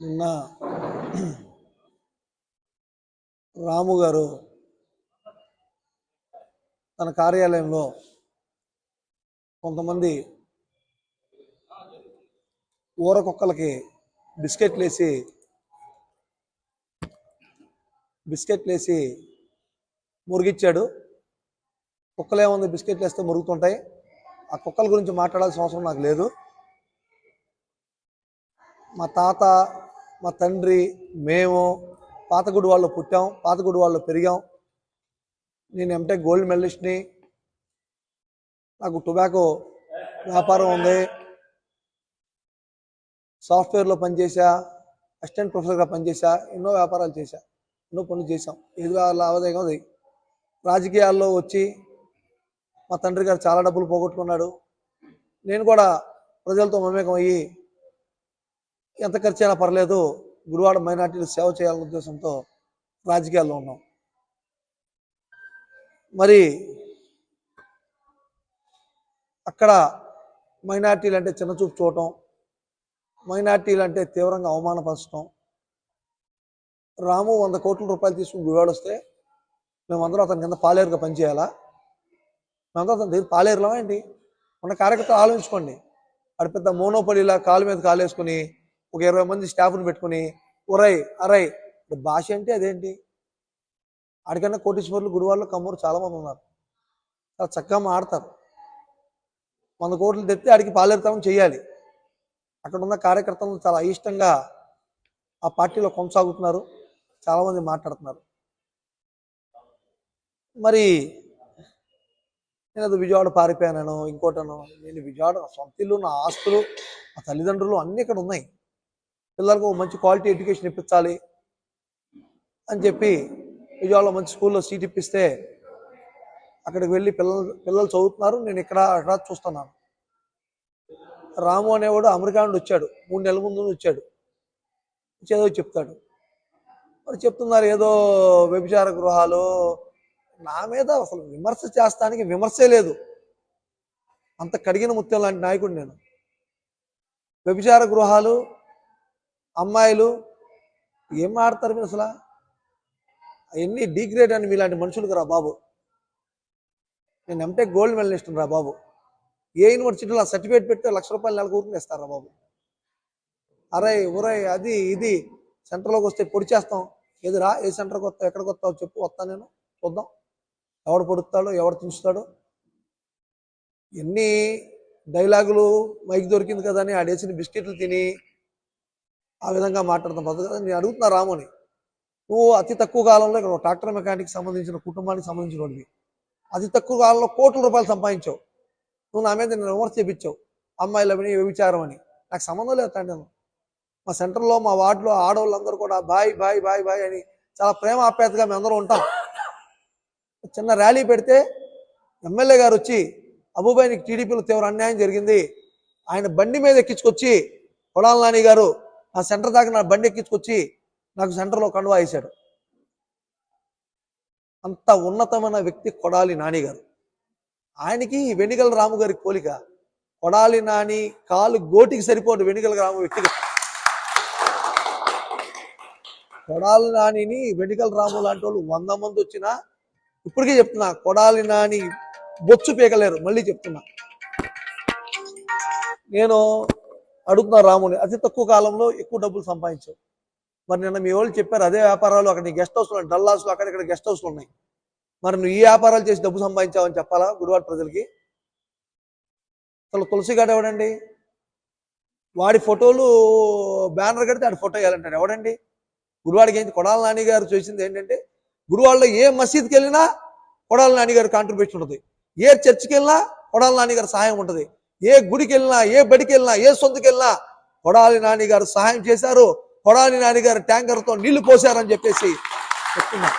నిన్న రాము గారు తన కార్యాలయంలో కొంతమంది ఊర కుక్కలకి బిస్కెట్లు వేసి బిస్కెట్లు వేసి మురిగిచ్చాడు. కుక్కలు ఏముంది? బిస్కెట్లు వేస్తే మురుగుతుంటాయి. ఆ కుక్కల గురించి మాట్లాడాల్సిన అవసరం నాకు లేదు. మా తాత మా తండ్రి మేము పాతగుడి వాళ్ళు పుట్టాం పాతగుడి వాళ్ళు పెరిగాం. నేను ఎంటే గోల్డ్ మెడలిస్ట్ని నాకు టొబాకో వ్యాపారం ఉంది. సాఫ్ట్వేర్లో పనిచేసా అసిస్టెంట్ ప్రొఫెసర్గా పనిచేసా ఎన్నో వ్యాపారాలు చేశా ఎన్నో పనులు చేశాం. ఏది లాభదాయకం అది. రాజకీయాల్లో వచ్చి మా తండ్రి గారు చాలా డబ్బులు పోగొట్టుకున్నాడు. నేను కూడా ప్రజలతో మమేకం అయ్యి ఎంత ఖర్చు అయినా పర్లేదు గురువాడ మైనార్టీలు సేవ చేయాలనే ఉద్దేశంతో రాజకీయాల్లో ఉన్నాం. మరి అక్కడ మైనార్టీలు అంటే చిన్నచూపు చూడటం మైనార్టీలు అంటే తీవ్రంగా అవమానపరచడం రాము వంద కోట్ల రూపాయలు తీసుకుని గుడివాడ వస్తే మేమందరం అతని కింద పాలేరుగా పనిచేయాలా? మేమందరం అతని దగ్గర పాలేరులా ఏంటి? మన కార్యకర్తలు ఆలోచించుకోండి. అక్కడ పెద్ద మోనోపడిలా కాలు మీద కాలు వేసుకుని ఒక ఇరవై మంది స్టాఫ్ని పెట్టుకుని ఒరై అరై భాష అంటే అదేంటి? ఆడికన్నా కోటీశ్వర్లు గుడివాళ్ళు కమ్మూరు చాలామంది ఉన్నారు. చాలా చక్కగా మాడతారు. వంద కోట్లు తెస్తే ఆడికి పాలేరుతామని చేయాలి. అక్కడ ఉన్న కార్యకర్తలు చాలా అయిష్టంగా ఆ పార్టీలో కొనసాగుతున్నారు. చాలామంది మాట్లాడుతున్నారు. మరి నేను అది విజయవాడ పారిపోయాను ఇంకోటను నేను విజయవాడ సొంత ఇల్లు నా ఆస్తులు నా తల్లిదండ్రులు అన్నీ ఇక్కడ ఉన్నాయి. పిల్లలకు మంచి క్వాలిటీ ఎడ్యుకేషన్ ఇప్పించాలి అని చెప్పి విజయవాడలో మంచి స్కూల్లో సీట్ ఇప్పిస్తే అక్కడికి వెళ్ళి పిల్లలు పిల్లలు చదువుతున్నారు. నేను ఇక్కడ అక్కడ చూస్తున్నాను. రాము అనేవాడు అమెరికా నుండి వచ్చాడు. మూడు నెలల ముందు వచ్చాడు. వచ్చి ఏదో చెప్తాడు. మరి చెప్తున్నారు ఏదో వ్యభిచార గృహాలు. నా మీద అసలు విమర్శ చేస్తానికి విమర్శే లేదు. అంత కడిగిన ముత్యం లాంటి నాయకుడు నేను. వ్యభిచార గృహాలు అమ్మాయిలు ఏం ఆడతారు మీరు అసలు? అవన్నీ డిగ్రేడ్ అని మీలాంటి మనుషులకు రా బాబు. నేను ఎంటెక్ గోల్డ్ మెడలిస్ట్ రా బాబు. ఏ యూనివర్సిటీలో సర్టిఫికేట్ పెడితే లక్ష రూపాయలు నెలకు కూర్చుని ఇస్తారా బాబు? అరే ఉరే అది ఇది. సెంటర్లోకి వస్తే పొడి చేస్తాం. ఎదురా ఏ సెంటర్కి వస్తావు ఎక్కడికి వస్తావు చెప్పు వస్తా నేను. చూద్దాం. ఎవడు పొడుస్తాడో ఎవడు తుంచుతాడో. ఎన్ని డైలాగులు మైక్ దొరికింది కదా అని ఆడేసిన బిస్కెట్లు తిని ఆ విధంగా మాట్లాడతాం పద్ధతి కదా నేను అడుగుతున్నా రాముని నువ్వు అతి తక్కువ కాలంలో ఇక్కడ ట్రాక్టర్ మెకానిక్ సంబంధించిన కుటుంబానికి సంబంధించిన వాడివి అతి తక్కువ కాలంలో కోట్ల రూపాయలు సంపాదించావు. నువ్వు నా మీద నేను విమర్శ చేపించావు. అమ్మాయిలు అవి వ్యభిచారం అని. నాకు సంబంధం లేదు తండ్రి. మా సెంటర్లో మా వార్డులో ఆడవాళ్ళందరూ కూడా బాయ్ బాయ్ బాయ్ బాయ్ అని చాలా ప్రేమ ఆప్యాయతగా మేము అందరూ ఉంటాం. చిన్న ర్యాలీ పెడితే ఎమ్మెల్యే గారు వచ్చి అబుబాయ్ నీకు టీడీపీలో తీవ్ర అన్యాయం జరిగింది. ఆయన బండి మీద ఎక్కించుకొచ్చి కొడాల నాని గారు ఆ సెంటర్ దాకా నా బండి ఎక్కించుకొచ్చి నాకు సెంటర్లో కండువా వేశాడు. అంత ఉన్నతమైన వ్యక్తి కొడాలి నాని గారు. ఆయనకి వెనిగల రాము గారికి పోలిక కొడాలి నాని కాలు గోటికి సరిపోదు వెనిగల రాము వ్యక్తికి కొడాలి నానిని వెనిగల రాము లాంటి వాళ్ళు వంద మంది వచ్చినా ఇప్పటికే చెప్తున్నా కొడాలి నాని బొచ్చు పీకలేరు మళ్ళీ చెప్తున్నా. నేను అడుగుతున్నా రాముని అతి తక్కువ కాలంలో ఎక్కువ డబ్బులు సంపాదించావు. మరి నిన్న మీ వాళ్ళు చెప్పారు అదే వ్యాపారాలు అక్కడ నీ గెస్ట్ హౌస్లు ఉన్నాయి అక్కడ ఇక్కడ గెస్ట్ హౌస్లు ఉన్నాయి. మరి నువ్వు ఈ వ్యాపారాలు చేసి డబ్బు సంపాదించావని చెప్పాలా గుడివాడ ప్రజలకి? అసలు తులసిగాడు ఎవడండి? వాడి ఫోటోలు బ్యానర్ కడితే ఆడి ఫోటో వేయాలంటాడు. ఎవడండి? గురువాడికి ఏంటి? కొడాల నాని గారు చేసింది ఏంటంటే గురువాడలో ఏ మసీద్కి వెళ్ళినా కొడాల నాని గారి కాంట్రిబ్యూషన్ ఉంటుంది. ఏ చర్చికి వెళ్ళినా కొడాల నాని గారి సహాయం ఉంటుంది. ఏ గుడికి వెళ్ళినా ఏ బడికి వెళ్ళినా ఏ సొంతకి వెళ్ళినా కొడాలి నాని గారు సహాయం చేశారు. కొడాలి నాన్నగారు ట్యాంకర్తో నీళ్ళు పోసారని చెప్పేసి చెప్తున్నా.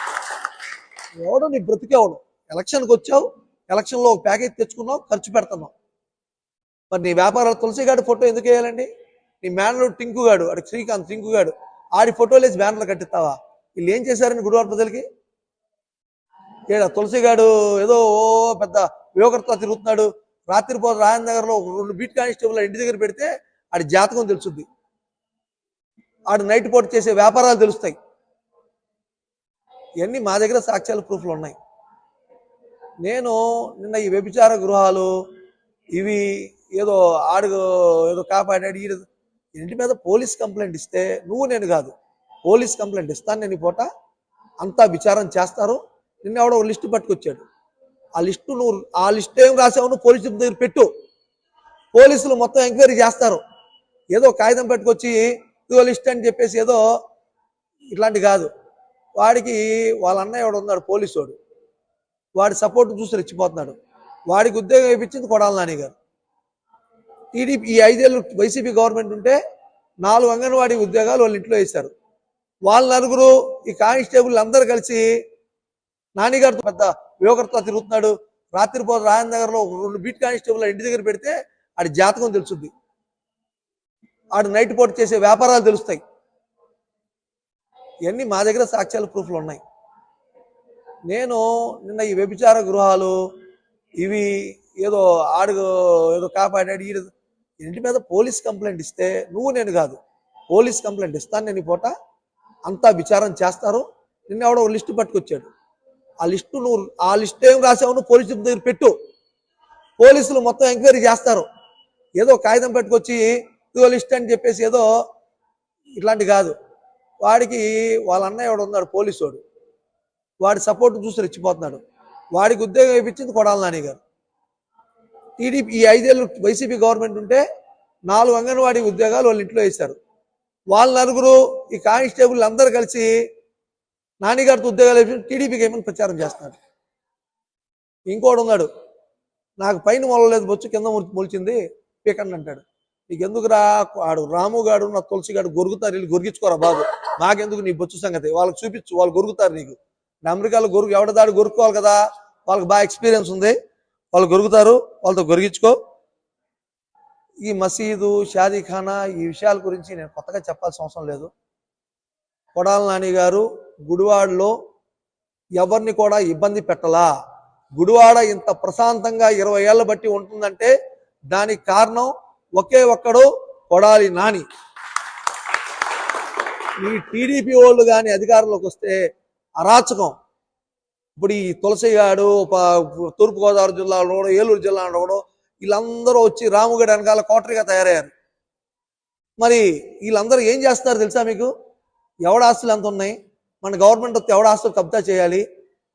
ఎవడు నీ బ్రతికేవడు ఎలక్షన్కి వచ్చావు ఎలక్షన్లో ఒక ప్యాకేజ్ తెచ్చుకున్నావు ఖర్చు పెడుతున్నావు. మరి నీ వ్యాపారాలు తులసిగాడి ఫోటో ఎందుకు వేయాలండి? నీ మేనలు టింకుగాడు అటు శ్రీకాంత్ టింకుగాడు ఆడి ఫోటోలు వేసి బ్యానర్లు కట్టిస్తావా? వీళ్ళు ఏం చేశారని గుడివాడ ప్రజలకి? ఏడా తులసిగాడు ఏదో ఓ పెద్ద యువకర్త తిరుగుతున్నాడు రాత్రిపూట రాజనగర్లో రెండు బీట్ కానిస్టేబుల్ ఇంటి దగ్గర పెడితే ఆడి జాతకం తెలుస్తుంది. ఆడు నైట్ పూట చేసే వ్యాపారాలు తెలుస్తాయి. ఇవన్నీ మా దగ్గర సాక్ష్యాలు ప్రూఫ్లు ఉన్నాయి. నేను నిన్న ఈ వ్యభిచార గృహాలు ఇవి ఏదో ఆడు ఏదో కాపాడాడు ఇంటి మీద పోలీస్ కంప్లైంట్ ఇస్తే నువ్వు నేను కాదు పోలీస్ కంప్లైంట్ ఇస్తాను నేను ఈ పూట. అంతా విచారం చేస్తారు. నిన్న ఎవడో లిస్టు పట్టుకొచ్చాడు. ఆ లిస్టు నువ్వు ఆ లిస్ట్ ఏం రాసావు నువ్వు పోలీసు దగ్గర పెట్టు. పోలీసులు మొత్తం ఎంక్వైరీ చేస్తారు. ఏదో కాగితం పెట్టుకొచ్చి ఇదో లిస్ట్ అని చెప్పేసి ఏదో ఇట్లాంటి కాదు. వాడికి వాళ్ళ అన్నయ్య వాడు ఉన్నాడు పోలీసు వాడు వాడి సపోర్ట్ చూసి రెచ్చిపోతున్నాడు. వాడికి ఉద్యోగం ఇప్పించింది కొడాల నాని గారు. టీడీపీ ఈ ఐదేళ్ళు వైసీపీ గవర్నమెంట్ ఉంటే నాలుగు అంగన్వాడీ ఉద్యోగాలు వాళ్ళ ఇంట్లో వేశారు. వాళ్ళ నలుగురు ఈ కానిస్టేబుల్ అందరూ కలిసి నానిగారితో పెద్ద యువకర్త తిరుగుతున్నాడు. రాత్రిపూట రాయన్ నగర్లో రెండు బీట్ కానిస్టేబుల్ ఇంటి దగ్గర పెడితే ఆడి జాతకం తెలుసుద్ది ఆడు నైట్ పూట చేసే వ్యాపారాలు తెలుస్తాయి. ఇవన్నీ మా దగ్గర సాక్ష్యాలు ప్రూఫ్లు ఉన్నాయి. నేను నిన్న ఈ వ్యభిచార గృహాలు ఇవి ఏదో ఆడు ఏదో కాపాడాడు. ఈ ఇంటి మీద పోలీస్ కంప్లైంట్ ఇస్తే నువ్వు నేను కాదు. పోలీస్ కంప్లైంట్ ఇస్తాను నేను ఈ పూట. అంతా విచారం చేస్తారు. నిన్న ఎవడో ఒక లిస్టు పట్టుకొచ్చాడు. ఆ లిస్టు నువ్వు ఆ లిస్ట్ ఏం రాసావు నువ్వు పోలీసు దగ్గర పెట్టు. పోలీసులు మొత్తం ఎంక్వైరీ చేస్తారు. ఏదో కాగితం పెట్టుకొచ్చి ఇదో లిస్ట్ అని చెప్పేసి ఏదో ఇట్లాంటి కాదు. వాడికి వాళ్ళ అన్నయ్య వాడు ఉన్నాడు పోలీసు వాడి సపోర్ట్ చూసి రెచ్చిపోతున్నాడు. వాడికి ఉద్యోగం ఇప్పించింది కొడాల నాని గారు. టీడీపీ ఈ ఐదేళ్ళు వైసీపీ గవర్నమెంట్ ఉంటే నాలుగు అంగన్వాడీ ఉద్యోగాలు వాళ్ళ ఇంట్లో వేశారు. వాళ్ళ నలుగురు ఈ కానిస్టేబుల్ అందరూ కలిసి నానిగారితో ఉద్యోగాలు ఇప్పించి టీడీపీకి ఏమని ప్రచారం చేస్తున్నాడు ఇంకోడు ఉన్నాడు. నాకు పైన మొలలేదు బొచ్చు కింద మొలిచింది పీకండి అంటాడు. నీకు ఎందుకురా ఆడు రాముగాడు నా తులసిగాడు గొరుగుతారు వీళ్ళు గొరిగించుకోరా బాబు. నాకెందుకు నీ బొచ్చు సంగతి? వాళ్ళకి చూపించు వాళ్ళు గొరుగుతారు నీకు. అమెరికాలో గొరుగు ఎవడ దాడు గొరుక్కోవాలి కదా? వాళ్ళకి బాగా ఎక్స్పీరియన్స్ ఉంది. వాళ్ళు గొరుగుతారు వాళ్ళతో గొరిగించుకో. ఈ మసీదు షాదీఖానా ఈ విషయాల గురించి నేను కొత్తగా చెప్పాల్సిన అవసరం లేదు. కొడాల నాని గారు గుడివాడలో ఎవరిని కూడా ఇబ్బంది పెట్టలా? గుడివాడ ఇంత ప్రశాంతంగా ఇరవై ఏళ్ళ బట్టి ఉంటుందంటే దానికి కారణం ఒకే ఒక్కడు కొడాలి నాని. ఈ టీడీపీ వాళ్ళు కానీ అధికారంలోకి వస్తే అరాచకం. ఇప్పుడు ఈ తులసిగాడు ప- తూర్పుగోదావరి జిల్లాలో కూడా ఏలూరు జిల్లాలో కూడా వీళ్ళందరూ వచ్చి రాముగడి వెనకాల కోటరీగా తయారయ్యారు. మరి వీళ్ళందరూ ఏం చేస్తారు తెలుసా మీకు? ఎవడ ఆస్తులు ఎంత ఉన్నాయి మన గవర్నమెంట్ వస్తే ఎవడ ఆస్తులు కబ్జా చేయాలి?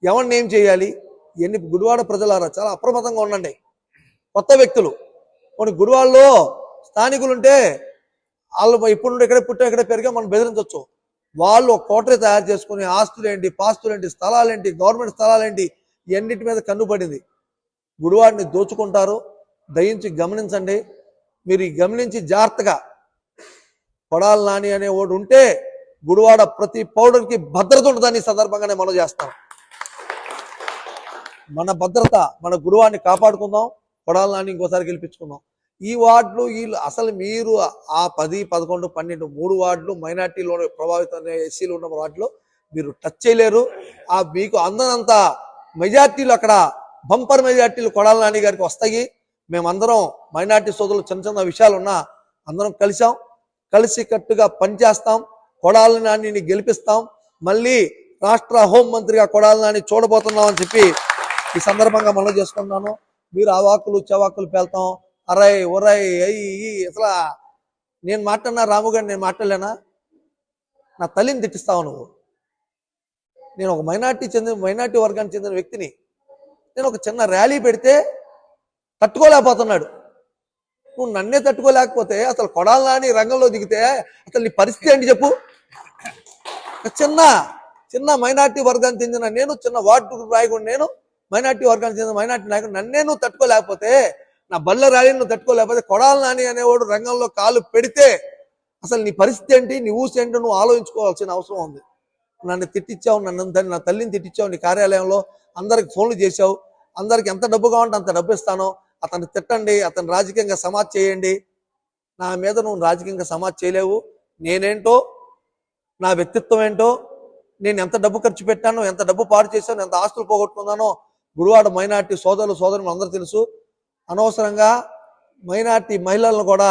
ఎవరిని ఏం చేయాలి? ఇవన్నీ గుడివాడ ప్రజలారా చాలా అప్రమత్తంగా ఉండండి. కొత్త వ్యక్తులు. కొన్ని గుడివాడలో స్థానికులు ఉంటే వాళ్ళు ఇప్పుడు నుండి ఇక్కడే పుట్టా ఇక్కడే పెరిగా మనం బెదిరించవచ్చు వాళ్ళు ఒక కోటరీ తయారు చేసుకుని ఆస్తులేంటి పాస్తులేంటి స్థలాలేంటి గవర్నమెంట్ స్థలాలేంటి ఎన్నిటి మీద కన్నుపడింది గుడివాడిని దోచుకుంటారు. దయించి గమనించండి. మీరు గమనించి జాగ్రత్తగా కొడాలి నాని అనే వాడు ఉంటే గుడివాడ ప్రతి పౌరుడికి భద్రత ఉంటుందని సందర్భంగానే మనం చేస్తాం. మన భద్రత మన గుడివాడిని కాపాడుకుందాం కొడాల నాని ఇంకోసారి గెలిపించుకుందాం. ఈ వార్డులు వీళ్ళు అసలు మీరు ఆ పది పదకొండు పన్నెండు మూడు వార్డులు మైనార్టీలో ప్రభావితం ఎస్సీలు ఉన్న వార్డులో మీరు టచ్ చేయలేరు. ఆ మీకు అందనంత మెజార్టీలు అక్కడ బంపర్ మెజార్టీలు కొడాల నాని గారికి వస్తాయి. మేమందరం మైనార్టీ సోదరులు చిన్న చిన్న విషయాలు ఉన్నా అందరం కలిసాం. కలిసి కట్టుగా పనిచేస్తాం. కొడాలి నాని గెలిపిస్తాం. మళ్ళీ రాష్ట్ర హోం మంత్రిగా కొడాలి నాని చూడబోతున్నాం అని చెప్పి ఈ సందర్భంగా మనం చేసుకున్నాను మీరు ఆ వాకులు చెవాకులు పేల్తాం. అరై ఒరై అయ్యి అసలు నేను మాట్లాడినా రాము గారు నేను మాట్లాడలేనా? నా తల్లిని తిట్టిస్తావు నువ్వు. నేను ఒక మైనార్టీ చెందిన మైనార్టీ వర్గానికి చెందిన వ్యక్తిని. నేను ఒక చిన్న ర్యాలీ పెడితే తట్టుకోలేకపోతున్నాడు. నువ్వు నన్నే తట్టుకోలేకపోతే అసలు కొడాలని రంగంలో దిగితే అసలు నీ పరిస్థితి ఏంటి చెప్పు? చిన్న చిన్న మైనార్టీ వర్గానికి చెందిన నేను చిన్న వార్డు నాయకుడు నేను మైనార్టీ వర్గానికి చెందిన మైనార్టీ నాయకుడు నన్నే నువ్వు తట్టుకోలేకపోతే నా బల్ల ర్యాలీని నువ్వు తట్టుకోలేకపోతే కొడాల నాని అనేవాడు రంగంలో కాలు పెడితే అసలు నీ పరిస్థితి ఏంటి నీ ఊసి ఏంటో నువ్వు ఆలోచించుకోవాల్సిన అవసరం ఉంది. నన్ను తిట్టించావు నన్ను నా తల్లిని తిట్టించావు నీ కార్యాలయంలో అందరికి ఫోన్లు చేశావు అందరికి ఎంత డబ్బు కావాలంటే అంత డబ్బు ఇస్తాను అతన్ని తిట్టండి అతను రాజకీయంగా సమాజ్ చేయండి. నా మీద నువ్వు రాజకీయంగా సమాజ్ చేయలేవు నేనేంటో నా వ్యక్తిత్వం ఏంటో నేను ఎంత డబ్బు ఖర్చు పెట్టానో ఎంత డబ్బు పాడు చేశానో ఎంత ఆస్తులు పోగొట్టుకున్నానో గుడివాడ మైనార్టీ సోదరులు సోదరులు అందరూ తెలుసు. అనవసరంగా మైనార్టీ మహిళలను కూడా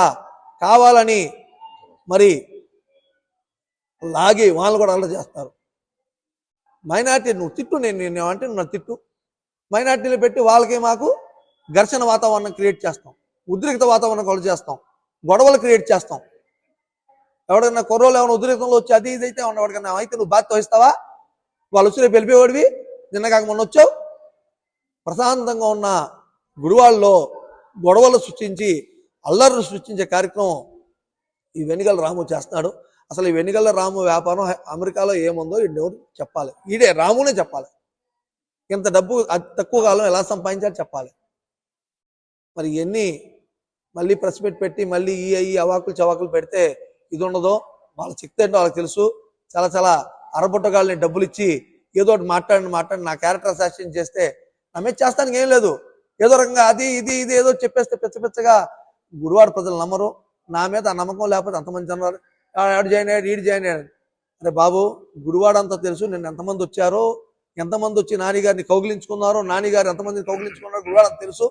కావాలని మరి లాగి వాళ్ళు కూడా అలా చేస్తారు. మైనార్టీ నువ్వు తిట్టు నేను నేను అంటే నువ్వు తిట్టు. మైనార్టీలు పెట్టి వాళ్ళకి మాకు ఘర్షణ వాతావరణం క్రియేట్ చేస్తాం. ఉద్రిక్త వాతావరణం కొలు చేస్తాం. గొడవలు క్రియేట్ చేస్తాం. ఎవడన్నా కుర్రోలు ఏమైనా ఉద్రేకంలో వచ్చి అది ఇది అయితే ఉన్నవాడికన్నా అయితే నువ్వు బాధ్యత వహిస్తావా? వాళ్ళు వచ్చి రేపు వెళ్ళిపోయేవాడివి? నిన్న కాక మొన్న వచ్చావు? ప్రశాంతంగా ఉన్న గుడివాళ్ళలో గొడవలు సృష్టించి అల్లర్లు సృష్టించే కార్యక్రమం ఈ వెనుగల రాము చేస్తున్నాడు. అసలు ఈ వెనుగల రాము వ్యాపారం అమెరికాలో ఏముందో ఈ ఎవరు చెప్పాలి. ఈడే రామునే చెప్పాలి. ఇంత డబ్బు అతి తక్కువ కాలం ఎలా సంపాదించాలో చెప్పాలి. మరి ఇవన్నీ మళ్ళీ ప్రెస్ మీట్ పెట్టి మళ్ళీ ఈ ఈ అవాకులు చవాకులు పెడితే ఇది ఉండదు వాళ్ళ శక్తి ఏంటో వాళ్ళకి తెలుసు. చాలా చాలా అరబుట్టగాళ్ళని డబ్బులు ఇచ్చి ఏదో ఒకటి మాట్లాడి మాట్లాడి నా క్యారెక్టర్ అసాసిన్ చేస్తే నమ్మే చేస్తానికి ఏం లేదు. ఏదో రకంగా అది ఇది ఇది ఏదో చెప్పేస్తే పిచ్చ పిచ్చగా గుడివాడ ప్రజలు నమ్మరు. నా మీద ఆ నమ్మకం లేకపోతే అంతమంది అన్నారు ఆడు జాయిన్ అయ్యాడు ఈడు జాయిన్ అయ్యాడు అరే బాబు గుడివాడ అంతా తెలుసు నేను ఎంతమంది వచ్చారో ఎంతమంది వచ్చి నానిగారిని కౌగిలించుకున్నారో నానిగారు ఎంతమందిని కౌగిలించుకున్నారో గుడివాడ అంత తెలుసు.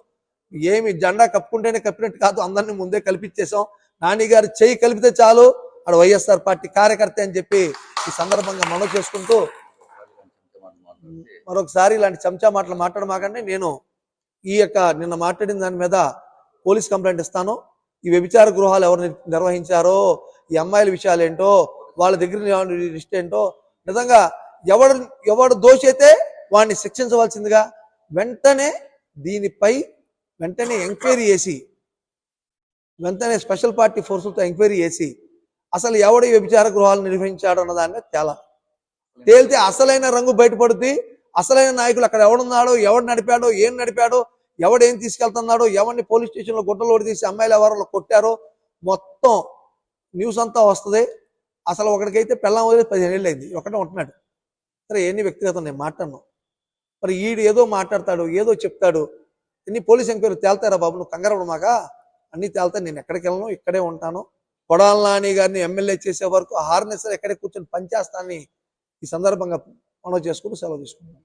ఏమి జెండా కప్పుకుంటేనే కప్పినట్టు కాదు అందరినీ ముందే కల్పించేసాం నానిగారు చేయి కలిపితే చాలు. ఆడ వైఎస్ఆర్ పార్టీ కార్యకర్త అని చెప్పి ఈ సందర్భంగా మనవి చేసుకుంటూ మరొకసారి ఇలాంటి చెంచా మాటలు మాట్లాడమాకండి. నేను ఈ యొక్క నిన్న మాట్లాడిన దాని మీద పోలీస్ కంప్లైంట్ ఇస్తాను. ఈ వ్యభిచార గృహాలు ఎవరు నిర్వహించారో ఈ అమ్మాయిల విషయాలు ఏంటో వాళ్ళ దగ్గర లిస్ట్ ఏంటో నిజంగా ఎవడు ఎవడు దోషి అయితే వాడిని శిక్షించవలసిందిగా వెంటనే దీనిపై వెంటనే ఎంక్వైరీ చేసి వెంటనే స్పెషల్ పార్టీ ఫోర్సులతో ఎంక్వైరీ చేసి అసలు ఎవడు వ్యభిచార గృహాలు నిర్వహించాడు అన్న దాన్ని తేలా. తేలితే అసలైన రంగు బయటపడుద్ది. అసలైన నాయకులు అక్కడ ఎవడున్నాడో ఎవడు నడిపాడో ఏం నడిపాడో ఎవడేం తీసుకెళ్తున్నాడో ఎవరిని పోలీస్ స్టేషన్లో గుడ్డలు తీసి అమ్మాయిలు ఎవరిలో కొట్టారో మొత్తం న్యూస్ అంతా వస్తుంది. అసలు ఒకడికైతే పెళ్ళం వదిలి పదిహేను ఏళ్ళు అయింది ఒకటే ఉంటున్నాడు. సరే ఎన్ని వ్యక్తిగతం నేను మాట్లాడను. మరి ఈడు ఏదో మాట్లాడతాడు ఏదో చెప్తాడు. ఎన్ని పోలీస్ ఎంక్వైరీ తేల్తారా బాబు? నువ్వు కంగారు మాక అన్ని తేల్తాయి నేను ఎక్కడికి వెళ్ళను ఇక్కడే ఉంటాను. కొడాల నాని గారిని ఎమ్మెల్యే చేసే వరకు హార్నెసర్ ఎక్కడే కూర్చొని పనిచేస్తానని ఈ సందర్భంగా మనం చేసుకుని సెలవు తీసుకుంటాం